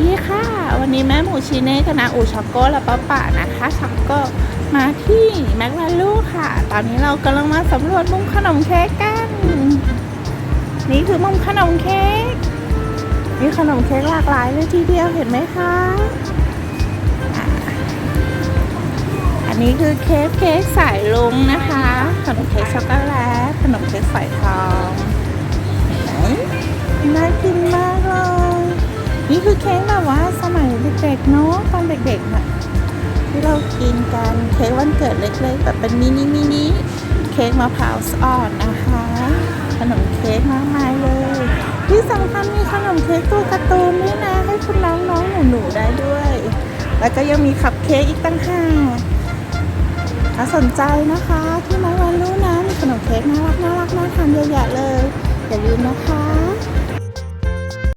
ดีค่ะ วันนี้แม่หมูชีเน่กับนาอูช็อกโกและป้าป่านะคะช็อกโกมาที่แมคลาลูค่ะ ตอนนี้เรากำลังมาสำรวจมุมขนมเค้กกัน นี่คือมุมขนมเค้กมีขนมเค้กหลากหลายเลยทีเดียวเห็นไหมคะอ,ะอันนี้คือเค้กเค้กสายลุงนะคะ ว่าสมัยเด็กๆเนาะตอนเด็กๆน่ะที่เรากินกันเค้กวันเกิดเล็กๆแบบเป็นมินิมินิเค้กมะพร้าวอ่อนนะคะ ขนมเค้กมากมายเลย ที่สำคัญมีขนมเค้กตัวการ์ตูนด้วยนะ ให้คุณน้องน้องหนูหนูๆได้ด้วย แล้วก็ยังมีคัพเค้กอีกตั้งห้าถ้าสนใจนะคะที่มาวันรู้นะมีขนมเค้กน่ารักน่ารักน่าทานเยอะแยะเลยอย่าลืมนะคะ